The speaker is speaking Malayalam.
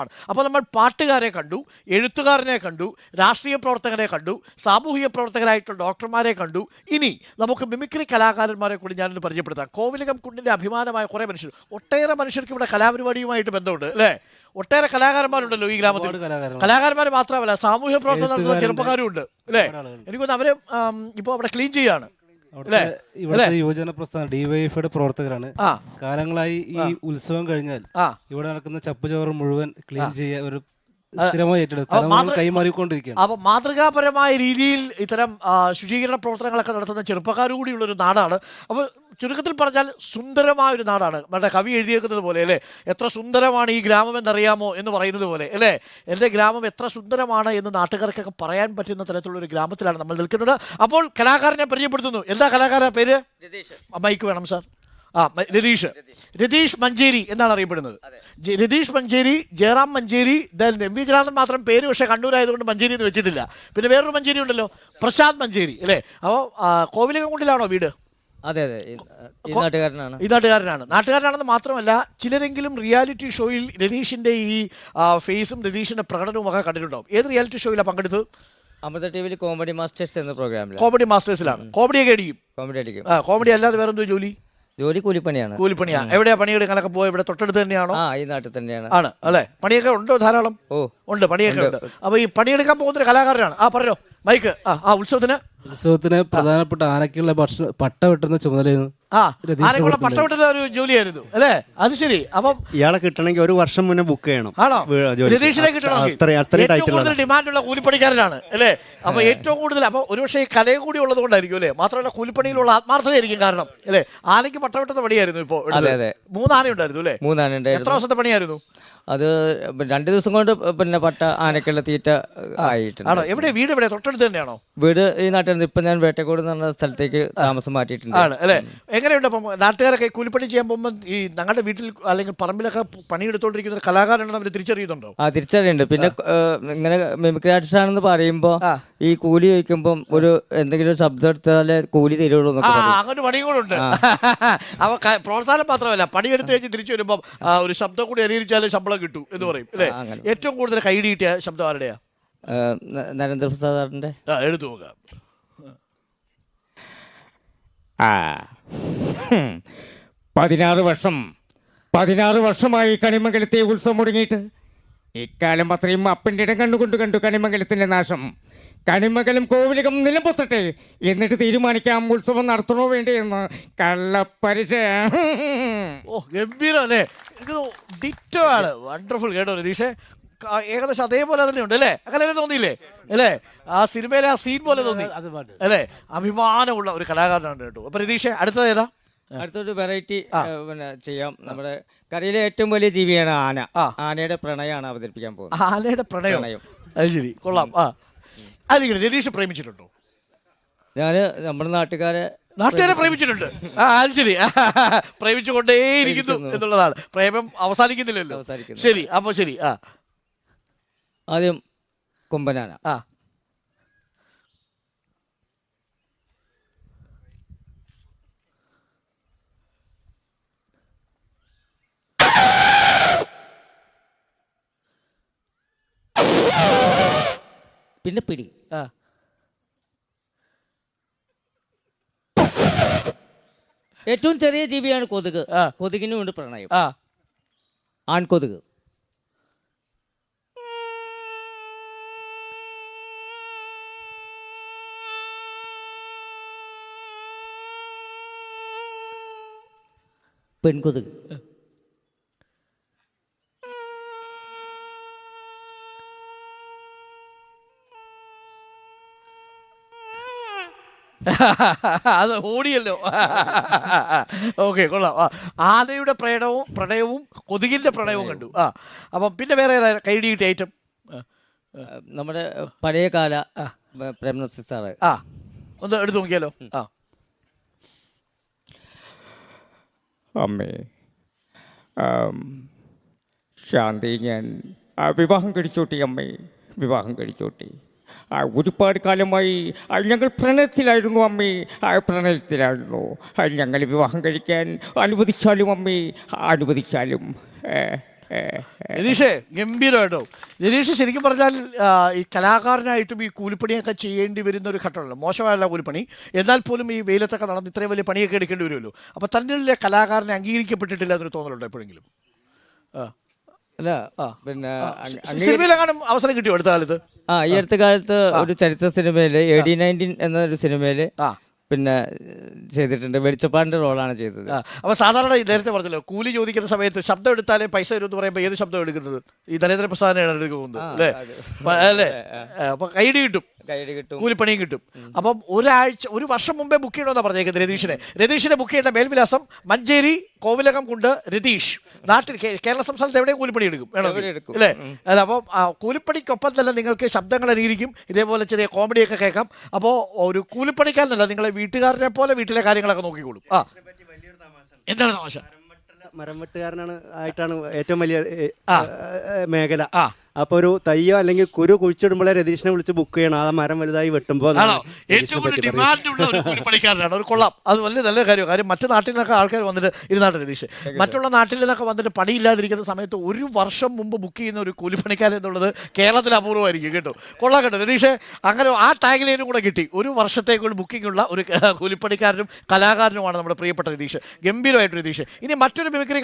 ആണ്. അപ്പോൾ നമ്മൾ പാട്ടുകാരെ കണ്ടു എഴുത്തുകാരനെ കണ്ടു രാഷ്ട്രീയ പ്രവർത്തകരെ കണ്ടു സാമൂഹിക പ്രവർത്തകരായിട്ടുള്ള ഡോക്ടർമാരെ കണ്ടു. ഇനി നമുക്ക് മിമിക്രി കലാകാരന്മാരെ കൂടി ഞാനൊന്ന് പരിചയപ്പെടുത്താം. കോവിലകം കുണ്ടിന്റെ അഭിമാനമായ കുറേ മനുഷ്യർ. ഒട്ടേറെ മനുഷ്യർക്ക് ഇവിടെ കലാപരിപാടിയുമായിട്ട് ബന്ധമുണ്ട് അല്ലേ? ഒട്ടേറെ കലാകാരന്മാരുണ്ടല്ലോ ഈ ഗ്രാമത്തിൽ. കലാകാരന്മാർ. മാത്രമല്ല സാമൂഹ്യ പ്രവർത്തനം നടത്തുന്ന ചെറുപ്പക്കാരും ഉണ്ട് അല്ലേ? എനിക്കൊന്ന് അവരെ ആം, അവിടെ ക്ലീൻ ചെയ്യാണ്? ഇവിടുത്തെ യുവജന പ്രസ്ഥാനം ഡിവൈഎഫ്ഐയുടെ പ്രവർത്തകരാണ്. കാലങ്ങളായി ഈ ഉത്സവം കഴിഞ്ഞാൽ ഇവിടെ നടക്കുന്ന ചപ്പുചോറ് മുഴുവൻ ക്ലീൻ ചെയ്യാൻ ഒരു സ്ഥിരമായി ഏറ്റെടുത്ത് കൈമാറിക്കൊണ്ടിരിക്കുകയാണ്. അപ്പൊ മാതൃകാപരമായ രീതിയിൽ ഇത്തരം ശുചീകരണ പ്രവർത്തനങ്ങളൊക്കെ നടത്തുന്ന ചെറുപ്പക്കാർ കൂടിയുള്ള ഒരു നാടാണ്. അപ്പോൾ ചുരുക്കത്തിൽ പറഞ്ഞാൽ സുന്ദരമായ ഒരു നാടാണ്. നമ്മുടെ കവി എഴുതിയേക്കുന്നത് പോലെ അല്ലേ? എത്ര സുന്ദരമാണ് ഈ ഗ്രാമം എന്നറിയാമോ എന്ന് പറയുന്നത് പോലെ അല്ലേ? എന്റെ ഗ്രാമം എത്ര സുന്ദരമാണ് എന്ന് നാട്ടുകാർക്കൊക്കെ പറയാൻ പറ്റുന്ന തരത്തിലുള്ള ഒരു ഗ്രാമത്തിലാണ് നമ്മൾ നിൽക്കുന്നത്. അപ്പോൾ കലാകാരനെ പരിചയപ്പെടുത്തുന്നു. എന്താ കലാകാര പേര്? മൈക്ക് വേണം സാർ ആ രതീഷ്. രതീഷ്. മഞ്ചേരി എന്നാണ് അറിയപ്പെടുന്നത്. രതീഷ് മഞ്ചേരി ജയറാം മഞ്ചേരി എം വി ജനാർദ്ദൻ മാത്രം പേര് പക്ഷേ കണ്ണൂരായതുകൊണ്ട് മഞ്ചേരി എന്ന് വെച്ചിട്ടില്ല. പിന്നെ വേറൊരു മഞ്ചേരി ഉണ്ടല്ലോ പ്രശാന്ത് മഞ്ചേരി അല്ലേ? അപ്പോൾ കോവിലകംകുണ്ടിലാണോ വീട്? അതെ അതെ. ഈ- നാട്ടുകാരനാണ്. ഈ നാട്ടുകാരനാണ്. നാട്ടുകാരനാണെന്ന് മാത്രമല്ല ചിലരെങ്കിലും റിയാലിറ്റി ഷോയിൽ രതീഷിന്റെ ഈ ഫേസും രതീഷിന്റെ പ്രകടനവും ഒക്കെ കണ്ടിട്ടുണ്ടാവും. ഏത് റിയാലിറ്റി ഷോയിലാണ് പങ്കെടുത്തത്? അമൃത ടി വിയിൽ കോമഡി മാസ്റ്റേഴ്സ് എന്ന പ്രോഗ്രാമിൽ കോമഡി മാസ്റ്റേഴ്സിലാണ്. കോമഡിയൊക്കെ അടിക്കും. കോമഡി അടിക്കും. ആ കോമഡി അല്ലാതെ വേറെന്തോ ജോലി? ജോലി കൂലിപ്പണിയാണ്. കൂലിപ്പണിയാ. എവിടെയാ പണിയെടുക്കാനൊക്കെ പോയി? ഇവിടെ തൊട്ടടുത്ത് തന്നെയാണോ ആ ഈ നാട്ടിൽ തന്നെയാണ്. ആണ് അല്ലേ? പണിയൊക്കെ ഉണ്ടോ ധാരാളം? ഓ. ഉണ്ട് പണിയൊക്കെ ഉണ്ട്. അപ്പൊ ഈ പണിയെടുക്കാൻ പോകുന്ന ഒരു കലാകാരനാണ്. ആ പറഞ്ഞോ. മൈക്ക്. ആ ആ ഉത്സവത്തിന്? ഉത്സവത്തിന് പ്രധാനപ്പെട്ട ആനക്കുള്ള ഭക്ഷണ പട്ട വെട്ടുന്ന ചുമതലയായിരുന്നു ആ കൊടുത്തില്ലേ? പട്ടവിട്ടുന്ന ഒരു ജോലിയായിരുന്നു. അല്ലേ? അത് ശരി. അപ്പം ഇയാളെ കിട്ടണമെങ്കിൽ ഒരു വർഷം മുന്നേ ബുക്ക് ചെയ്യണം. ആണോ. രതീഷിനെ കിട്ടണമെങ്കിൽ. ഡിമാൻഡുള്ള കൂലിപ്പണിക്കാരനാണ് അല്ലേ? അപ്പൊ ഏറ്റവും കൂടുതൽ അപ്പൊ ഒരുപക്ഷെ ഈ കലയും കൂടി ഉള്ളത് കൊണ്ടായിരിക്കും അല്ലേ? മാത്രമല്ല കൂലിപ്പണിയിലുള്ള ആത്മാർത്ഥതയായിരിക്കും കാരണം അല്ലേ? ആനയ്ക്ക് പട്ടവിട്ടുന്ന പണിയായിരുന്നു ഇപ്പോ അതെ, അതെ. മൂന്ന് ഉണ്ടായിരുന്നു അല്ലേ? മൂന്നാന എത്ര വർഷത്തെ പണിയായിരുന്നു? അത് രണ്ട് ദിവസം കൊണ്ട് പിന്നെ പട്ട ആനക്കുള്ള തീറ്റ ആയിട്ടുണ്ട്. ആണോ? എവിടെ? വീട് എവിടെ? തൊട്ടടുത്ത് തന്നെയാണോ? വീട് ഈ നാട്ടിൽ ഇപ്പൊ ഞാൻ വേട്ടക്കോട് എന്ന് പറഞ്ഞ സ്ഥലത്തേക്ക് താമസം മാറ്റിയിട്ടുണ്ട്. ആണ് അല്ലേ? എങ്ങനെയുണ്ട് അപ്പം നാട്ടുകാരൊക്കെ കൂലിപ്പണി ചെയ്യാൻ പോകുമ്പോൾ ഈ ഞങ്ങളുടെ വീട്ടിൽ അല്ലെങ്കിൽ പറമ്പിലൊക്കെ പണിയെടുത്തോണ്ടിരിക്കുന്ന ഒരു കലാകാരനാണ് അവർ തിരിച്ചറിയുന്നുണ്ടോ? ആ തിരിച്ചറിയുണ്ട്. പിന്നെ ഏഹ്, ഇങ്ങനെ മിമിക്രി ആർട്ടിസ്റ്റ് ആണെന്ന് പറയുമ്പോ ഈ കൂലി ചോദിക്കുമ്പോൾ ഒരു എന്തെങ്കിലും ഒരു ശബ്ദം എടുത്താലേ കൂലി തരുള്ളൂ ആ എന്നൊക്കെ പറയും. അങ്ങനെ പണിയും കൂടെ ഉണ്ട്. അവ ക- പ്രോത്സാഹനം മാത്രമല്ല. പണിയെടുത്ത് കഴിഞ്ഞ് തിരിച്ചു വരുമ്പോൾ ഒരു ശബ്ദം കൂടി അനുകരിച്ചാലേ ശമ്പളം കിട്ടൂ എന്ന് പറയും അല്ലേ? ഏറ്റവും കൂടുതൽ കൈഡി കിട്ടിയ ശബ്ദം ആരുടെയാ? നരേന്ദ്രപ്രസാദ് സാറിന്റെ ആ എടുത്തു നോക്കാം. ആ. പതിനാറ് വർഷം പതിനാറ് വർഷമായി കണിമംഗലത്തെ ഉത്സവം മുടങ്ങിയിട്ട്. ഇക്കാലം അത്രയും അപ്പന്റെ ഇടം കണ്ടുകൊണ്ട് കണ്ടു കണിമംഗലത്തിന്റെ നാശം. കണിമംഗലം കോവിലകം നിലംപൊത്തട്ടെ. എന്നിട്ട് തീരുമാനിക്കാം ഉത്സവം നടത്തണോ വേണ്ടേ എന്ന് കള്ളപ്പരിച ഓ ഗംഭീരം അല്ലേ ഇത് ഡിറ്റോ ആണ്. വണ്ടർഫുൾ കേട്ടോ രതീഷേ. ഏകദേശം അതേപോലെ തന്നെ ഉണ്ട് അല്ലേ? അങ്ങനെ തോന്നിയില്ലേ? അല്ലേ? ആ സിനിമയിലെ ആ സീൻ പോലെ തോന്നി. അല്ലേ? അഭിമാനമുള്ള ഒരു കലാകാരനാണ് കേട്ടോ. അപ്പൊ രതീഷ് അടുത്തത് ഏതാ? അടുത്തൊരു വെറൈറ്റി പിന്നെ ചെയ്യാം. നമ്മുടെ കരയിലെ ഏറ്റവും വലിയ ജീവിയാണ് ആന. ആനയുടെ പ്രണയമാണ് അവതരിപ്പിക്കാൻ പോകുന്നത്. ആനയുടെ പ്രണയം. പ്രണയം. അത് ശരി. കൊള്ളാം. ആ. അതിങ്ങനെ രതീഷ് പ്രേമിച്ചിട്ടുണ്ടോ? ഞാൻ നമ്മുടെ നാട്ടുകാരെ നാട്ടുകാരെ പ്രേമിച്ചിട്ടുണ്ട്. ആ അത് ശരി. പ്രേമിച്ചുകൊണ്ടേയിരിക്കുന്നു എന്നുള്ളതാണ്. പ്രേമം അവസാനിക്കുന്നില്ലല്ലോ. അവസാനിക്കുന്നില്ല. ശരി അപ്പൊ ശരി ആ. ആദ്യം കൊമ്പനാന. ആ. പിന്നെ പിടി. ആ. ഏറ്റവും ചെറിയ ജീവിയാണ് കൊതുക്. ആ. കൊതുകിനും ഉണ്ട് പ്രണയം. ആ. ആൺകൊതുക് പെൺകൊതുക്. അത് ഓടിയല്ലോ. ഓക്കെ കൊള്ളാം. ആ ആനയുടെ പ്രണയവും പ്രണയവും കൊതുകിന്റെ പ്രണയവും കണ്ടു. ആ അപ്പം പിന്നെ വേറെ കൈഡി കിട്ടിയ ഐറ്റം? നമ്മുടെ പഴയ കാല പ്രേംനസി സാറ്. ആ ഒന്ന് എടുത്തു നോക്കിയാലോ? ആ. അമ്മേ ശാന്തി ഞാൻ വിവാഹം കഴിച്ചോട്ടി അമ്മേ വിവാഹം കഴിച്ചോട്ടി. ഒരുപാട് കാലമായി ഞങ്ങൾ പ്രണയത്തിലായിരുന്നു അമ്മേ. പ്രണയത്തിലായിരുന്നു. ഞങ്ങൾ വിവാഹം കഴിക്കാൻ അനുവദിച്ചാലും അമ്മേ അനുവദിച്ചാലും. നിരീഷേ ഗംഭീരമായിട്ടോ. രതീഷ് ശരിക്കും പറഞ്ഞാൽ ഈ കലാകാരനായിട്ടും ഈ കൂലിപ്പണിയൊക്കെ ചെയ്യേണ്ടി വരുന്ന ഒരു ഘട്ടമല്ലോ. മോശമായല്ല കൂലിപ്പണി. എന്നാൽ പോലും ഈ വെയിലത്തൊക്കെ നടന്ന് ഇത്രയും വലിയ പണിയൊക്കെ എടുക്കേണ്ടി വരുമല്ലോ. അപ്പോൾ തന്നിലെ കലാകാരനെ അംഗീകരിക്കപ്പെട്ടിട്ടില്ല എന്നൊരു തോന്നലുണ്ടോ എപ്പോഴെങ്കിലും? ആ. അല്ല. പിന്നെ സിനിമയിലെങ്ങാനും അവസരം കിട്ടിയോ അടുത്ത കാലത്ത് ആ ഈ അടുത്ത കാലത്ത് ഒരു ചരിത്ര സിനിമയിൽ എ ഡി നയന്റീൻ എന്ന ഒരു സിനിമയിൽ ആ. പിന്നെ ചെയ്തിട്ടുണ്ട്. വെളിച്ചപ്പാടിന്റെ റോളാണ് ചെയ്തത്. അപ്പോൾ അപ്പൊ സാധാരണ നേരത്തെ പറഞ്ഞല്ലോ കൂലി ചോദിക്കുന്ന സമയത്ത് ശബ്ദം എടുത്താലേ പൈസ വരും എന്ന് പറയുമ്പോൾ ഏത് ശബ്ദം എടുക്കുന്നത്? ഈ ധനേന്ദ്ര പ്രസാദനാണ് എടുക്കുന്നത് അല്ലേ? അല്ലേ? ആ, അപ്പൊ കൈഡി കിട്ടും. കൂലിപ്പണിയും കിട്ടും. അപ്പം ഒരാഴ്ച ഒരു വർഷം മുമ്പേ ബുക്ക് ചെയ്യണമെന്നാണ് പറഞ്ഞേക്കുന്നത് രതീഷിനെ. രതീഷിനെ ബുക്ക് ചെയ്യേണ്ട മേൽവിലാസം മഞ്ചേരി കോവിലകം കൊണ്ട് രതീഷ്. നാട്ടിൽ കേരള സംസ്ഥാനത്ത് എവിടെയും കൂലിപ്പണി എടുക്കും. വേണമെങ്കിൽ. അല്ലേ? അല്ല അപ്പം ആ, കൂലിപ്പണിക്കൊപ്പം തന്നെ നിങ്ങൾക്ക് ശബ്ദങ്ങൾ അനുകരിക്കും. ഇതേപോലെ ചെറിയ കോമഡിയൊക്കെ കേൾക്കാം. അപ്പോൾ ഒരു കൂലിപ്പണിക്കാരനല്ല നിങ്ങളെ വീട്ടുകാരനെ പോലെ വീട്ടിലെ കാര്യങ്ങളൊക്കെ നോക്കിക്കോളും. ആ. എന്താണ് തമാശ? മരം വെട്ടുകാരനാണ് ആയിട്ടാണ് ഏറ്റവും വലിയ മേഖല. ആ. അപ്പൊ ഒരു തയ്യോ അല്ലെങ്കിൽ കുരു കുഴിച്ചിടുമ്പോഴേ രതീഷിനെ വിളിച്ച് ബുക്ക് ചെയ്യണം. ആ മരം വലുതായി വെട്ടുമ്പോ ആണോ? ഏറ്റവും കൂടുതൽ ഡിമാൻഡ് ഉള്ള ഒരു കൂലിപ്പണിക്കാരനാണ്. ഒരു കൊള്ളാം. അത് വലിയ നല്ല കാര്യം കാര്യം മറ്റു നാട്ടിൽ നിന്നൊക്കെ ആൾക്കാർ വന്നിട്ട് ഇരുന്നാട്ട് രതീഷ്. മറ്റുള്ള നാട്ടിൽ നിന്നൊക്കെ വന്നിട്ട് പണിയില്ലാതിരിക്കുന്ന സമയത്ത് ഒരു വർഷം മുമ്പ് ബുക്ക് ചെയ്യുന്ന ഒരു കൂലിപ്പണിക്കാരൻ എന്നുള്ളത് കേരളത്തിൽ അപൂർവമായിരിക്കും. കേട്ടോ? കൊള്ളാം കേട്ടോ. രതീഷ് അങ്ങനെ ആ ടാഗിലേനും കൂടെ കിട്ടി. ഒരു വർഷത്തേക്കുള്ള ബുക്കിംഗ് ഉള്ള ഒരു കൂലിപ്പണിക്കാരനും കലാകാരനുമാണ് നമ്മുടെ പ്രിയപ്പെട്ട രതീഷ്. ഗംഭീരമായിട്ട് രതീഷ്. ഇനി മറ്റൊരു മിമിക്രി